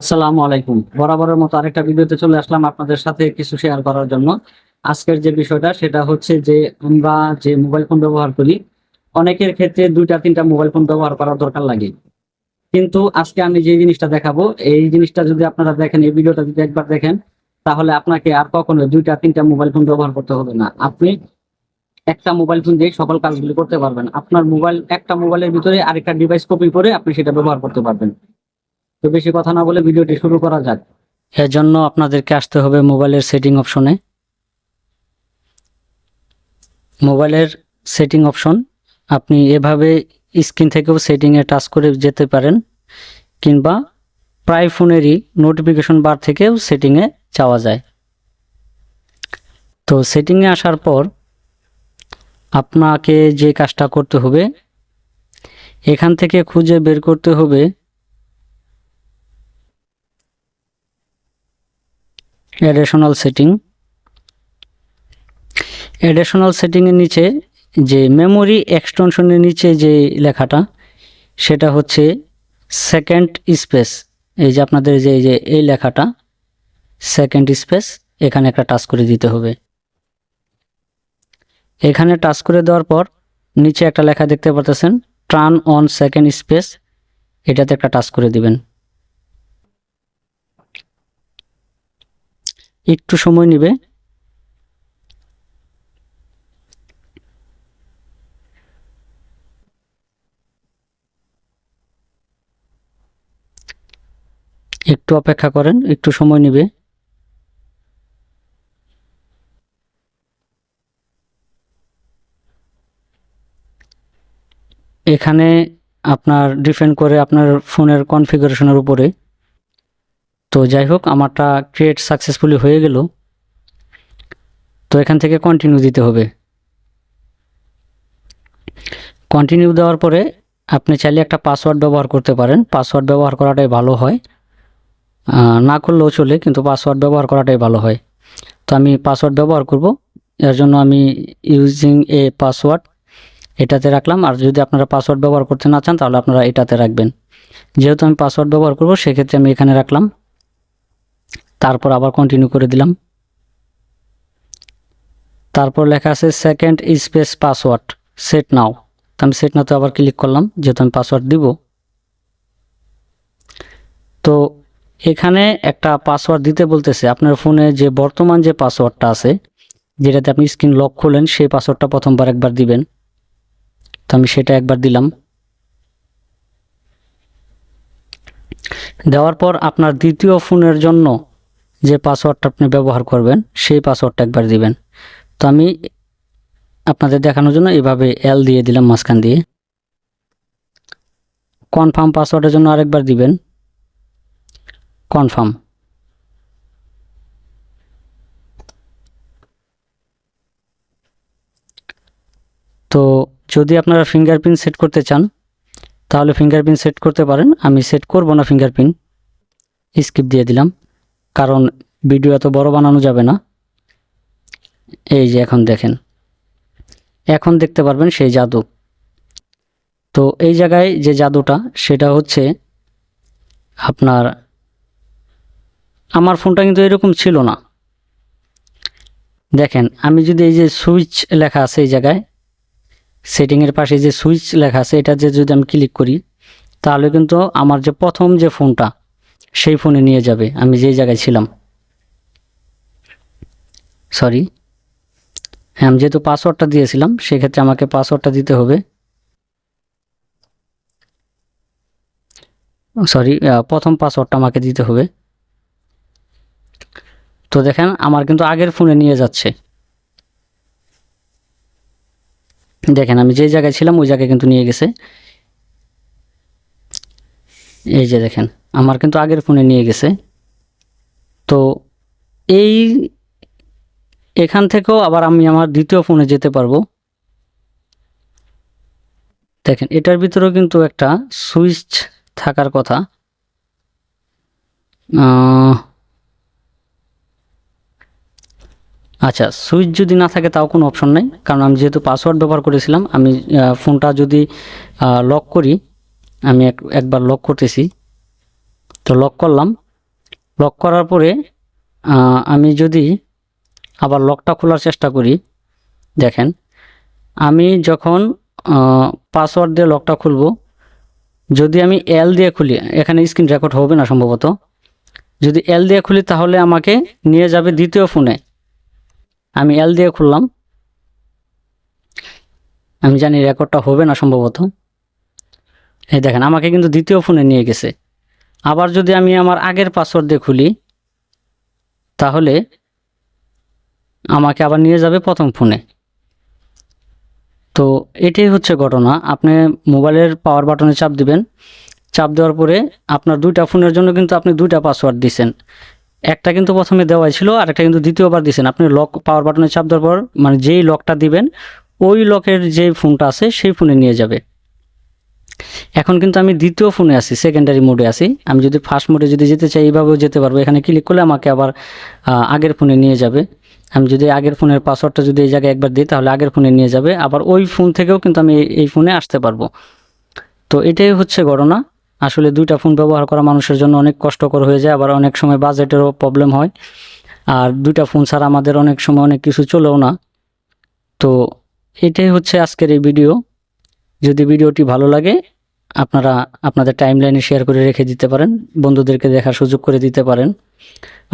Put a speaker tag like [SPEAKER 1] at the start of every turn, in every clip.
[SPEAKER 1] আসসালামু আলাইকুম। বরাবরের মতো আরেকটা ভিডিওতে চলে আসলাম আপনাদের সাথে কিছু শেয়ার করার জন্য। আজকের যে বিষয়টা, সেটা হচ্ছে যে আমরা যে মোবাইল ফোন ব্যবহার করি, অনেকের ক্ষেত্রে দুইটা, তিনটা মোবাইল ফোন ব্যবহার করার দরকার লাগে। কিন্তু আজকে আমি যে জিনিসটা দেখাবো, এই জিনিসটা যদি আপনারা দেখেন, এই ভিডিওটা যদি একবার দেখেন, তাহলে আপনাকে আর কখনো দুইটা, তিনটা মোবাইল ফোন ব্যবহার করতে হবে না। আপনি একটা মোবাইল ফোন দিয়ে সকল কাজগুলি করতে পারবেন। আপনার মোবাইল একটা মোবাইলের ভিতরে আরেকটা ডিভাইস কপি করে আপনি সেটা ব্যবহার করতে পারবেন। তো বেশি কথা না বলে ভিডিওটি শুরু করা যাক। এর জন্য আপনাদেরকে আসতে হবে মোবাইলের সেটিং অপশনে। মোবাইলের সেটিং অপশন, আপনি এভাবে স্ক্রিন থেকেও সেটিংয়ে টাচ করে যেতে পারেন, কিংবা প্রায় ফোনেরই নোটিফিকেশন বার থেকেও সেটিংয়ে যাওয়া যায়। তো সেটিংয়ে আসার পর আপনাকে যে কাজটা করতে হবে, এখান থেকে খুঁজে বের করতে হবে অ্যাডিশনাল সেটিং অ্যাডিশনাল সেটিংয়ের নিচে যে মেমোরি এক্সটেনশনের নিচে যে লেখাটা, সেটা হচ্ছে সেকেন্ড স্পেস এই যে আপনাদের যে, এই যে, এই লেখাটা সেকেন্ড স্পেস এখানে একটা টাচ করে দিতে হবে। এখানে টাচ করে দেওয়ার পর, নিচে একটা লেখা দেখতে পারতেছেন টার্ন অন সেকেন্ড স্পেস এটাতে একটা টাচ করে দিবেন। একটু সময় নেবে। একটু অপেক্ষা করেন, একটু সময় নেবে। এখানে আপনার ডিপেন্ড করে আপনার ফোনের কনফিগারেশনের উপরে। তো যাই হোক আমারটা ক্রিয়েট সাকসেসফুলি হয়ে গেল। তো এখান থেকে কন্টিনিউ দিতে হবে। কন্টিনিউ দেওয়ার পরে আপনি চাইলে একটা পাসওয়ার্ড ব্যবহার করতে পারেন। পাসওয়ার্ড ব্যবহার করাটাই ভালো হয়। না করলেও চলে, কিন্তু পাসওয়ার্ড ব্যবহার করাটাই ভালো হয়। তো আমি পাসওয়ার্ড ব্যবহার করব। এর জন্য আমি ইউজিং এ পাসওয়ার্ড এটাতে রাখলাম। আর যদি আপনারা পাসওয়ার্ড ব্যবহার করতে না চান, তাহলে আপনারা এটাতে রাখবেন। যেহেতু আমি পাসওয়ার্ড ব্যবহার করব, সেক্ষেত্রে আমি এখানে রাখলাম। তারপর আবার কন্টিনিউ করে দিলাম। তারপর লেখা আছে second space password set now তো আমি সেট নাওতে আবার ক্লিক করলাম, যেহেতু আমি পাসওয়ার্ড দিব। তো এখানে একটা পাসওয়ার্ড দিতে বলতেছে, আপনার ফোনে যে বর্তমান যে পাসওয়ার্ডটা আছে, যেটাতে আপনি স্ক্রিন লক খুলেন সেই পাসওয়ার্ডটা প্রথমবার একবার দিবেন। তো আমি সেটা একবার দিলাম। দেওয়ার পর আপনার দ্বিতীয় ফোনের জন্য যে পাসওয়ার্ডটা আপনি ব্যবহার করবেন, সেই পাসওয়ার্ডটা একবার দিবেন। তো আমি আপনাদের দেখানোর জন্য এভাবে এল দিয়ে দিলাম মাঝখান দিয়ে। কনফার্ম পাসওয়ার্ডের জন্য আরেকবার দিবেন। কনফার্ম তো যদি আপনারা ফিঙ্গারপ্রিন্ট সেট করতে চান, তাহলে ফিঙ্গারপ্রিন্ট সেট করতে পারেন। আমি সেট করব না ফিঙ্গারপ্রিন্ট স্কিপ দিয়ে দিলাম। কারণ ভিডিও এত বড় বানানো যাবে না। এই যে এখন দেখেন। এখন দেখতে পারবেন সেই জাদু। তো এই জায়গায় যে জাদুটা, সেটা হচ্ছে আপনার, আমার ফোনটা কিন্তু এরকম ছিল না। দেখেন, আমি যদি এই যে সুইচ লেখা আছে এই জায়গায়, সেটিংয়ের পাশে যে সুইচ লেখা আছে এটা যে যদি আমি ক্লিক করি, তাহলে কিন্তু আমার যে প্রথম যে ফোনটা সেই ফোনে নিয়ে যাবে। আমি যেই জায়গায় ছিলাম। সরি হ্যাঁ আমি যেহেতু পাসওয়ার্ডটা দিয়েছিলাম, সেক্ষেত্রে আমাকে পাসওয়ার্ডটা দিতে হবে। সরি প্রথম পাসওয়ার্ডটা আমাকে দিতে হবে। তো দেখেন, আমার কিন্তু আগের ফোনে নিয়ে যাচ্ছে। দেখেন, আমি যে জায়গায় ছিলাম, ওই জায়গায় কিন্তু নিয়ে গেছে। এই যে দেখেন, আমার কিন্তু আগের ফোনে নিয়ে গেছে। তো এই এখান থেকেও আবার আমি আমার দ্বিতীয় ফোনে যেতে পারব। দেখেন, এটার ভিতরেও কিন্তু একটা সুইচ থাকার কথা। আচ্ছা সুইচ যদি না থাকে তাও কোনো অপশন নেই, কারণ আমি যেহেতু পাসওয়ার্ড ব্যবহার করেছিলাম, আমি ফোনটা যদি লক করি আমি এক- একবার লক করতেছি। তো লক করলাম। লক করার পরে আমি যদি আবার লকটা খোলার চেষ্টা করি, দেখেন, আমি যখন পাসওয়ার্ড দিয়ে লকটা খুলব, যদি আমি এল দিয়ে খুলি, এখানে স্ক্রিন রেকর্ড হবে না সম্ভবত। যদি এল দিয়ে খুলি, তাহলে আমাকে নিয়ে যাবে দ্বিতীয় ফোনে আমি এল দিয়ে খুললাম। আমি জানি রেকর্ডটা হবে না সম্ভবত। এই দেখেন, আমাকে কিন্তু দ্বিতীয় ফোনে নিয়ে গেছে। আবার যদি আমি আমার আগের পাসওয়ার্ড দিয়ে খুলি, তাহলে আমাকে আবার নিয়ে যাবে প্রথম ফোনে। তো এটাই হচ্ছে ঘটনা। আপনি মোবাইলের পাওয়ার বাটনে চাপ দিবেন। চাপ দেওয়ার পরে আপনার দুইটা ফোনের জন্য কিন্তু আপনি দুইটা পাসওয়ার্ড দিছেন। একটা কিন্তু প্রথমে দেওয়াই ছিল, আর একটা কিন্তু দ্বিতীয়বার দিছেন। আপনি লক পাওয়ার বাটনে চাপ দেওয়ার পর মানে যেই লকটা দিবেন, ওই লকের যে ফোনটা আছে, সেই ফোনে নিয়ে যাবে। এখন কিন্তু আমি দ্বিতীয় ফোনে আছি সেকেন্ডারি মোডে আছি। আমি যদি ফার্স্ট মোডে যদি যেতে চাই, এইভাবেও যেতে পারব। এখানে ক্লিক করলে আমাকে আবার আগের ফোনে নিয়ে যাবে। আমি যদি আগের ফোনের পাসওয়ার্ডটা যদি এই জায়গায় একবার দিই, তাহলে আগের ফোনে নিয়ে যাবে। আবার ওই ফোন থেকেও কিন্তু আমি এই- ফোনে আসতে পারব। তো এটাই হচ্ছে ঘটনা। আসলে দুইটা ফোন ব্যবহার করা মানুষের জন্য অনেক কষ্টকর হয়ে যায়, আবার অনেক সময় বাজেটেরও প্রবলেম হয়। আর দুইটা ফোন ছাড়া আমাদের অনেক সময় অনেক কিছু চলেও না। তো এটাই হচ্ছে আজকের এই ভিডিও যদি ভিডিওটি ভালো লাগে, আপনারা আপনাদের টাইম লাইনে শেয়ার করে রেখে দিতে পারেন, বন্ধুদেরকে দেখার সুযোগ করে দিতে পারেন।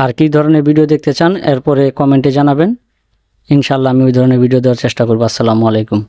[SPEAKER 1] আর কি ধরনের ভিডিও দেখতে চান, এরপরে কমেন্টে জানাবেন। ইনশাল্লাহ আমি ওই ধরনের ভিডিও দেওয়ার চেষ্টা করব। আসসালামু আলাইকুম।